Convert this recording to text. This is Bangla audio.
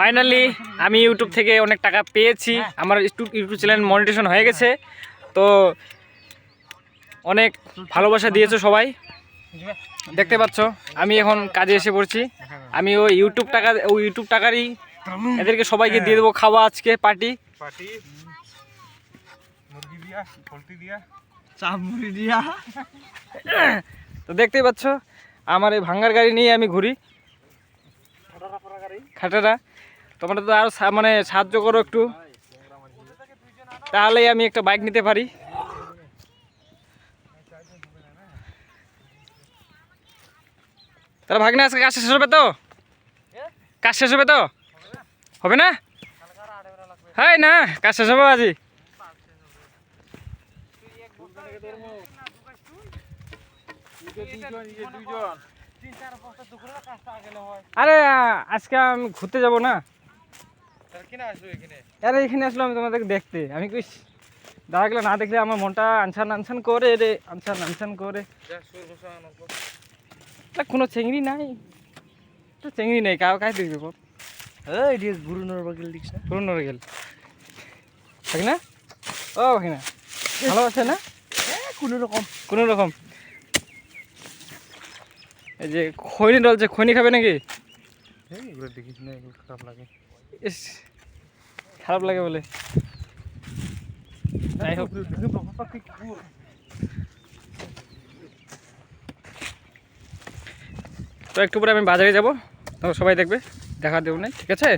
ফাইনালি আমি ইউটিউব থেকে অনেক টাকা পেয়েছি। আমার ইউটিউব ইউটিউব চ্যানেল মনিটেশন হয়ে গেছে। তো অনেক ভালোবাসা দিয়েছ সবাই। দেখতে পাচ্ছ আমি এখন কাজে এসে পড়ছি। আমি ওই ইউটিউব টাকা ওই ইউটিউব টাকারই এদেরকে সবাইকে দিয়ে দেবো খাওয়া আজকে পার্টি। তো দেখতেই পাচ্ছ আমার এই ভাঙ্গার গাড়ি নিয়ে আমি ঘুরি। খাটারা। তোমরা তো আরও মানে সাহায্য করো একটু। তাহলেই আমি একটা বাইক নিতে পারি। তাহলে ভাগনা, আজকে কাজ শেষ হবে তো? কাজ শেষ হবে তো? হবে না? হ্যাঁ না, কাজ শেষ হবে আজি আরে আজকে আমি ঘুরতে যাব না তার কিনা আসবে এখানে আরে এখানে আসলাম আমি তোমাদের দেখতে। আমি কইস দাদাগুলো না দেখলে আমার মনটা আনসান আনসান করে রে আনসান আনসান করে। কোনো চেংড়ি নাই। তো চেংড়ি নেই কাউ কাই দেখবে বল। এই ডিস না? ও না। ভালো আছে না? কোনো রকম। কোনো রকম। এই যে খৈনি ডলছে খৈনি খাবে নাকি? এই না খারাপ লাগে। ইস। খারাপ লাগে বলে। যাই হোক। তো একটু পরে আমি বাজারে যাব। তো সবাই দেখবে, দেখা দেব না, ঠিক আছে?